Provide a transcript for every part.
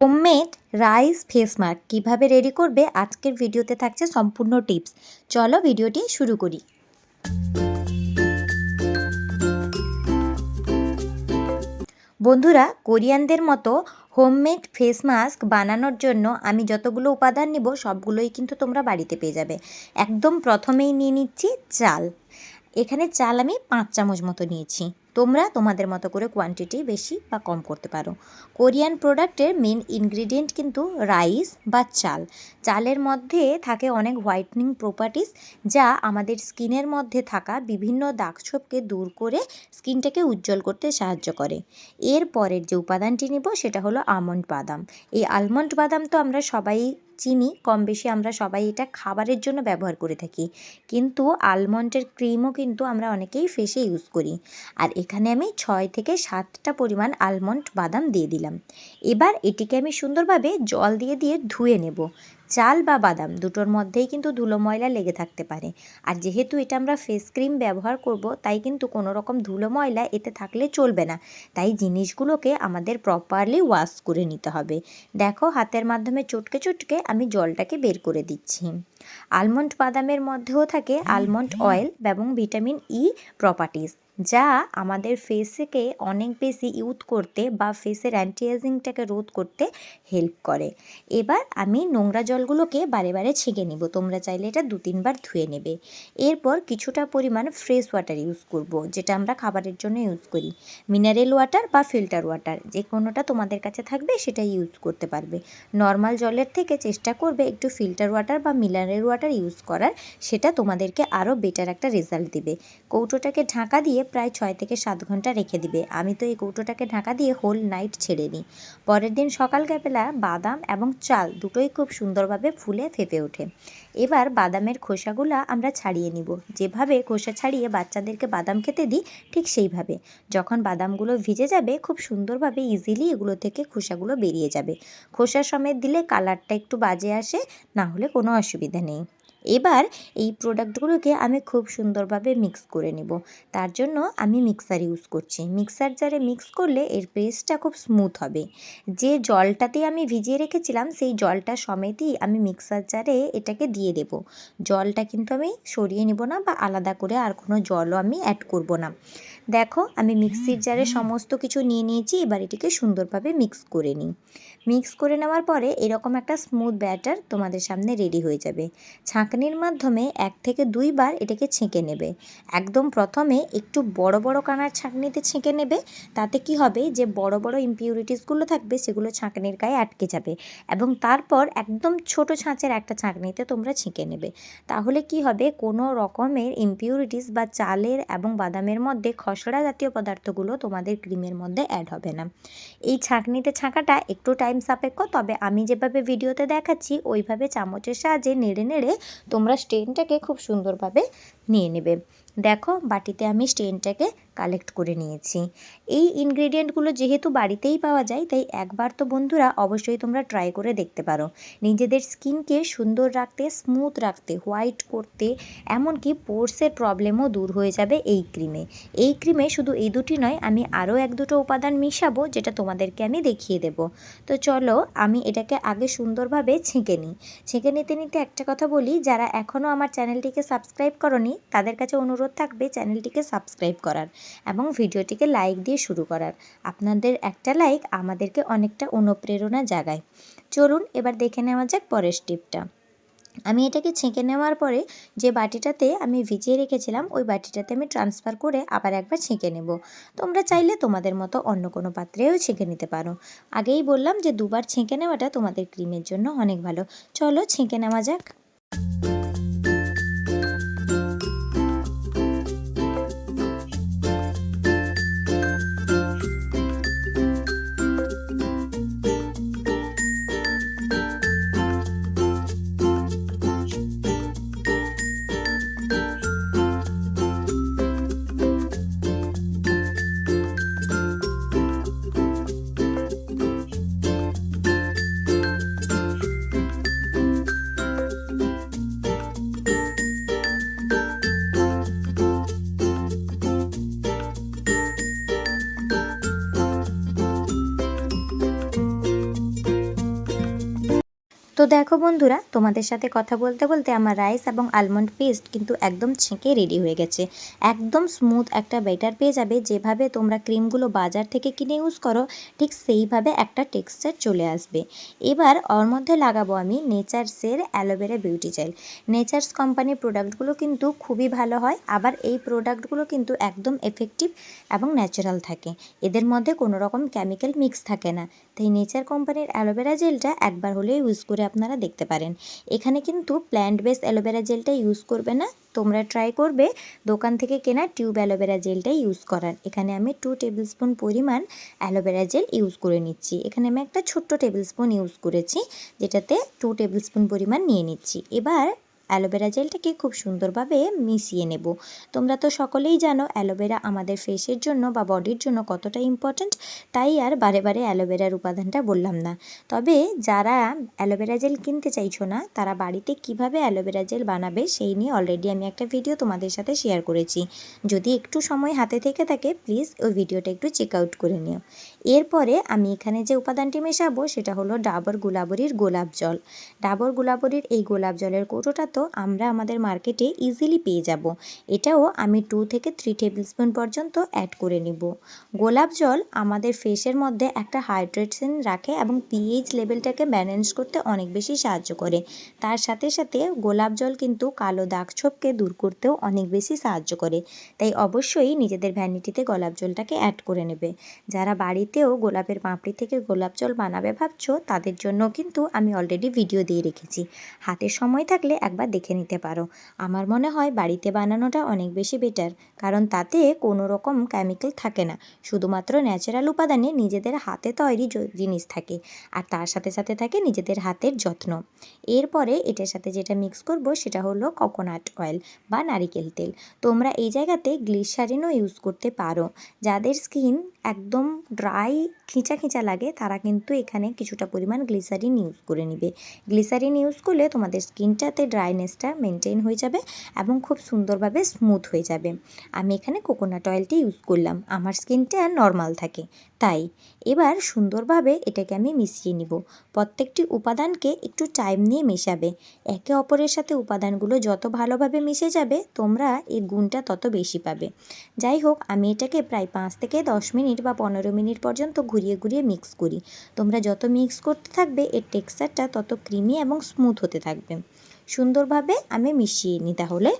Homemade rice face mask কীভাবে ready করবে? আজকের ভিডিওতে থাকছে সম্পূর্ণ টিপস চলো ভিডিওটি শুরু করি। বন্ধুরা, কোরিয়ানদের মতো হোমমেড ফেস মাস্ক বানানোর জন্য আমি যতগুলো উপাদান নিব, সবগুলোই কিন্তু তোমরা বাড়িতে পেয়ে যাবে। একদম প্রথমেই নিয়ে নিচ্ছি চাল। এখানে চাল আমি পাঁচ চামচ মতো নিয়েছি। তোমরা তোমাদের মতো করে কোয়ান্টিটি বেশি বা কম করতে পারো। কোরিয়ান প্রোডাক্টের মেন ইনগ্রিডিয়েন্ট কিন্তু রাইস বা চাল। চালের মধ্যে থাকে অনেক হোয়াইটনিং প্রপার্টিস যা আমাদের স্কিনের মধ্যে থাকা বিভিন্ন দাগছোপকে দূর করে স্কিনটাকে উজ্জ্বল করতে সাহায্য করে। এর পরের যে উপাদানটি নিব সেটা হলো আমন্ড বাদাম। এই আলমন্ড বাদাম তো আমরা সবাই চিনি কম বেশি আমরা সবাই এটা খাবারের জন্য ব্যবহার করে থাকি। কিন্তু আলমন্ডের ক্রিমও কিন্তু আমরা অনেকেই ফেসে ইউজ করি। আর এখানে আমি ছয় থেকে সাতটা পরিমাণ আলমন্ড বাদাম দিয়ে দিলাম। এবার এটিকে আমি সুন্দরভাবে জল দিয়ে দিয়ে ধুয়ে নেব। চাল বা বাদাম দুটোর মধ্যেই কিন্তু ধুলো ময়লা লেগে থাকতে পারে। আর যেহেতু এটা আমরা ফেস ক্রিম ব্যবহার করব, তাই কিন্তু কোনো রকম ধুলো ময়লা এতে থাকলে চলবে না। তাই জিনিসগুলোকে আমাদের প্রপারলি ওয়াশ করে নিতে হবে। দেখো, হাতের মাধ্যমে চটকে চটকে আমি জলটাকে বের করে দিচ্ছি। আলমন্ড বাদামের মধ্যেও থাকে আলমন্ড অয়েল এবং ভিটামিন ই প্রপার্টিস যা আমাদের ফেসকে অনেক বেশি ইউথ করতে বা ফেসের অ্যান্টি এজিংটাকে রোধ করতে হেল্প করে। এবার আমি নোংরা জলগুলোকে বারে বারে ছেঁকে নিব, তোমরা চাইলে এটা দু তিনবার ধুয়ে নেবে। এরপর কিছুটা পরিমাণ ফ্রেশ ওয়াটার ইউজ করব, যেটা আমরা খাবারের জন্য ইউজ করি। মিনারেল ওয়াটার বা ফিল্টার ওয়াটার যে কোনোটা তোমাদের কাছে থাকবে সেটা ইউজ করতে পারবে। নর্মাল জলের থেকে চেষ্টা করবে একটু ফিল্টার ওয়াটার বা মিনারেল ওয়াটার ইউজ করার, সেটা তোমাদেরকে আরও বেটার একটা রেজাল্ট দিবে। কৌটোটাকে ঢাকা দিয়ে প্রায় ছয় থেকে সাত ঘণ্টা রেখে দিবে। আমি তো এই কৌটোটাকে ঢাকা দিয়ে হোল নাইট ছেড়ে নিই পরের দিন সকালবেলা বাদাম এবং চাল দুটোই খুব সুন্দরভাবে ফুলে ফেপে ওঠে। এবার বাদামের খোসাগুলো আমরা ছাড়িয়ে নিব। যেভাবে খোসা ছাড়িয়ে বাচ্চাদেরকে বাদাম খেতে দিই, ঠিক সেইভাবে। যখন বাদামগুলো ভিজে যাবে, খুব সুন্দরভাবে ইজিলি এগুলো থেকে খোসাগুলো বেরিয়ে যাবে। খোসা সমেত দিলে কালারটা একটু বাজে আসে, না হলে কোনো অসুবিধা নেই। এবার এই প্রোডাক্টগুলোকে আমি খুব সুন্দরভাবে মিক্স করে নেব। তার জন্য আমি মিক্সার ইউজ করছি। মিক্সার জারে মিক্স করলে এর পেস্টটা খুব স্মুথ হবে। যে জলটাতে আমি ভিজিয়ে রেখেছিলাম, সেই জলটা সমেতই আমি মিক্সার জারে এটাকে দিয়ে দেব। জলটা কিন্তু আমি সরিয়ে নেব না বা আলাদা করে আর কোনো জলও আমি অ্যাড করব না। দেখো, আমি মিক্সির জারে সমস্ত কিছু নিয়ে নিয়েছি, এবার এটিকে সুন্দরভাবে মিক্স করে নিই। মিক্স করে নেওয়ার পরে এরকম একটা স্মুথ ব্যাটার তোমাদের সামনে রেডি হয়ে যাবে। ছাঁকনির মাধ্যমে এক থেকে দুইবার এটাকে ছেঁকে নেবে। একদম প্রথমে একটু বড় বড় কানার ছাঁকনিতে ছেঁকে নেবে। তাতে কি হবে যে বড় বড় ইম্পিউরিটিসগুলো থাকবে সেগুলো ছাঁকনির গায়ে আটকে যাবে এবং তারপর একদম ছোট ছাঁচের একটা ছাঁকনিতে তোমরা ছেঁকে নেবে। তাহলে কি হবে কোনো রকমের ইম্পিউরিটিস বা চালের এবং বাদামের মধ্যে খসড়া জাতীয় পদার্থগুলো তোমাদের ক্রিমের মধ্যে অ্যাড হবে না। এই ছাঁকনিতে ছাঁকাটা একটু টাইম সাপেক্ষ, তবে আমি যেভাবে ভিডিওতে দেখাচ্ছি, ওইভাবে চামচের সাহায্যে নেড়ে নেড়ে তোমরা স্টেনটাকে খুব সুন্দরভাবে নিয়ে নেবে। দেখো বাটিতে আমি স্টেনটাকে কালেক্ট করে নিয়েছি। এই ইনগ্রেডিয়েন্টগুলো যেহেতু বাড়িতেই পাওয়া যায়, তাই একবার তো বন্ধুরা অবশ্যই তোমরা ট্রাই করে দেখতে পারো। নিজেদের স্কিনকে সুন্দর রাখতে, স্মুথ রাখতে, হোয়াইট করতে, এমনকি পোর্সের প্রবলেমও দূর হয়ে যাবে এই ক্রিমে। এই ক্রিমে শুধু এই দুটি নয়, আমি আরও এক দুটো উপাদান মিশাবো, যেটা তোমাদেরকে আমি দেখিয়ে দেব। তো চলো আমি এটাকে আগে সুন্দরভাবে ছেঁকে নিই। ছেঁকে নিতে নিতে একটা কথা বলি, যারা এখনও আমার চ্যানেলটিকে সাবস্ক্রাইব করনি, তাদের কাছে অনুরোধ থাকবে চ্যানেলটিকে সাবস্ক্রাইব করার এবং ভিডিওটিকে লাইক দিয়ে শুরু করার। আপনাদের একটা লাইক আমাদেরকে অনেকটা অনুপ্রেরণা জাগায়। চলুন এবার দেখে নেওয়া যাক পরের স্টেপটা। আমি এটাকে ছেঁকে নেওয়ার পরে যে বাটিটাতে আমি ভিজিয়ে রেখেছিলাম, ওই বাটিটাতে আমি ট্রান্সফার করে আবার একবার ছেঁকে নেব। তোমরা চাইলে তোমাদের মতো অন্য কোনো পাত্রেও ছেঁকে নিতে পারো। আগেই বললাম যে দুবার ছেঁকে নেওয়াটা তোমাদের ক্রিমের জন্য অনেক ভালো। চলো ছেঁকে নেওয়া যাক। তো দেখো বন্ধুরা, তোমাদের সাথে কথা বলতে বলতে আমার রাইস এবং আলমন্ড পেস্ট কিন্তু একদম ছেঁকে রেডি হয়ে গেছে। একদম স্মুথ একটা ব্যাটার পেয়ে যাবে, যেভাবে তোমরা ক্রিমগুলো বাজার থেকে কিনে ইউজ করো, ঠিক সেইভাবে একটা টেক্সচার চলে আসবে। এবার ওর মধ্যে লাগাবো আমি নেচার্সের aloe vera beauty gel Nature's কোম্পানির প্রোডাক্টগুলো কিন্তু খুবই ভালো হয়, আবার এই প্রোডাক্টগুলো কিন্তু একদম এফেক্টিভ এবং ন্যাচারাল থাকে। এদের মধ্যে কোনো রকম কেমিক্যাল মিক্স থাকে না। তাই নেচার কোম্পানির অ্যালোভেরা জেলটা একবার হলেও ইউজ করে আপনারা দেখতে পারেন। এখানে কিন্তু প্ল্যান্ট বেস অ্যালোভেরা জেলটা ইউজ করবে না। তোমরা ট্রাই করবে দোকান থেকে কেনা টিউব অ্যালোভেরা জেলটা ইউজ করার। এখানে আমি টু টেবিল স্পুন পরিমাণ অ্যালোভেরা জেল ইউজ করে নিচ্ছি। এখানে আমি একটা ছোট্ট টেবিল স্পুন ইউজ করেছি, যেটাতে টু টেবিল স্পুন পরিমাণ নিয়ে নিচ্ছি। এবার অ্যালোভেরা জেলটাকে খুব সুন্দরভাবে মিশিয়ে নেব। তোমরা তো সকলেই জানো অ্যালোভেরা আমাদের ফেসের জন্য বা বডির জন্য কতটা ইম্পর্ট্যান্ট তাই আর বারে বারে অ্যালোভেরার উপাদানটা বললাম না। তবে যারা অ্যালোভেরা জেল কিনতে চাইছো না, তারা বাড়িতে কীভাবে অ্যালোভেরা জেল বানাবে সেই নিয়ে অলরেডি আমি একটা ভিডিও তোমাদের সাথে শেয়ার করেছি। যদি একটু সময় হাতে থেকে থাকে প্লিজ ওই ভিডিওটা একটু চেক আউট করে নিও। এরপরে আমি এখানে যে উপাদানটি মেশাবো, সেটা হলো ডাবর গুলাবরির গোলাপ জল। ডাবর গুলাবরির এই গোলাপ জলের কৌটোটা তো আমরা আমাদের মার্কেটে ইজিলি পেয়ে যাব। এটাও আমি টু থেকে থ্রি টেবিল স্পুন পর্যন্ত অ্যাড করে নিব। গোলাপ জল আমাদের ফেসের মধ্যে একটা হাইড্রেশন রাখে এবং পিএইচ লেভেলটাকে ব্যালেন্স করতে অনেক বেশি সাহায্য করে। তার সাথে সাথে গোলাপ জল কিন্তু কালো দাগ ছোপকে দূর করতেও অনেক বেশি সাহায্য করে। তাই অবশ্যই নিজেদের ভ্যানিটিতে গোলাপ জলটাকে অ্যাড করে নেবে। যারা বাড়িতেও গোলাপের পাপড়ি থেকে গোলাপ জল বানাবে ভাবছ, তাদের জন্য কিন্তু আমি অলরেডি ভিডিও দিয়ে রেখেছি। হাতে সময় থাকলে একবার দেখে নিতে পারো। আমার মনে হয় বাড়িতে বানানোটা অনেক বেশি বেটার কারণ তাতে কোনো রকম কেমিক্যাল থাকে না। শুধুমাত্র ন্যাচারাল উপাদানে নিজেদের হাতে তৈরি জিনিস থাকে, আর তার সাথে সাথে থাকে নিজেদের হাতের যত্ন। এরপরে এটার সাথে যেটা মিক্স করব সেটা হলো কোকোনাট অয়েল বা নারিকেল তেল। তোমরা এই জায়গাতে গ্লিসারিনও ইউজ করতে পারো। যাদের স্কিন একদম ড্রাই খিঁচা খিঁচা লাগে, তারা কিন্তু এখানে কিছুটা পরিমাণ গ্লিসারিন ইউজ করে নেবে। গ্লিসারিন ইউজ করলে তোমাদের স্কিনটাতে ড্রাইনেসটা মেনটেন হয়ে যাবে এবং খুব সুন্দরভাবে স্মুথ হয়ে যাবে। আমি এখানে কোকোনাট অয়েলটি ইউজ করলাম। আমার স্কিনটা নর্মাল থাকে। তাই এবার সুন্দরভাবে এটাকে আমি মিশিয়ে নিব। প্রত্যেকটি উপাদানকে একটু টাইম নিয়ে মেশাবে। একে অপরের সাথে উপাদানগুলো যত ভালোভাবে মিশে যাবে, তোমরা এর গুণটা তত বেশি পাবে। যাই হোক, আমি এটাকে প্রায় পাঁচ থেকে দশ মিনিট বা পনেরো মিনিট পর্যন্ত ঘুরিয়ে ঘুরিয়ে মিক্স করি। তোমরা যত মিক্স করতে থাকবে, এর টেক্সচারটা তত ক্রিমি এবং স্মুথ হতে থাকবে। সুন্দরভাবে আমি মিশিয়ে নিই তাহলে।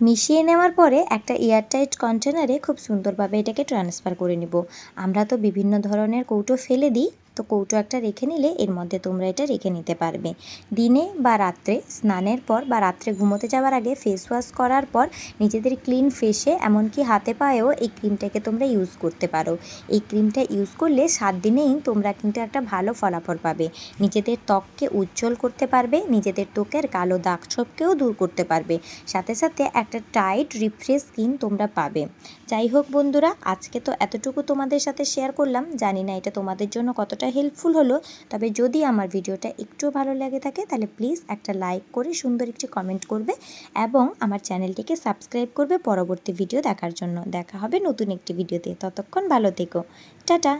মিশিয়ে নেওয়ার পরে একটা এয়ারটাইট কন্টেনারে খুব সুন্দরভাবে এটাকে ট্রান্সফার করে নিব। আমরা তো বিভিন্ন ধরনের কৌটো ফেলে দিই। তো কৌটো একটা রেখে নিলে এর মধ্যে তোমরা এটা রেখে নিতে পারবে। দিনে বা রাত্রে স্নানের পর বা রাত্রে ঘুমোতে যাওয়ার আগে ফেস ওয়াশ করার পর নিজেদের ক্লিন ফেসে এমনকি হাতে পায়েও এই ক্রিমটাকে তোমরা ইউজ করতে পারো। এই ক্রিমটা ইউজ করলে সাত দিনেই তোমরা কিন্তু একটা ভালো ফলাফল পাবে। নিজেদের ত্বককে উজ্জ্বল করতে পারবে, নিজেদের ত্বকের কালো দাগ ছোপকেও দূর করতে পারবে। সাথে সাথে একটা টাইট রিফ্রেশ স্কিন তোমরা পাবে। যাই হোক বন্ধুরা, আজকে তো এতটুকু তোমাদের সাথে শেয়ার করলাম। জানি না এটা তোমাদের জন্য কতটা হেল্পফুল হলো। তবে যদি আমার ভিডিওটা একটু ভালো লাগে থাকে, তাহলে প্লিজ একটা লাইক করে সুন্দর একটি কমেন্ট করবে এবং আমার চ্যানেলটিকে সাবস্ক্রাইব করবে পরবর্তী ভিডিও দেখার জন্য। দেখা হবে নতুন একটি ভিডিওতে ততক্ষণ ভালো থেকো। টাটা!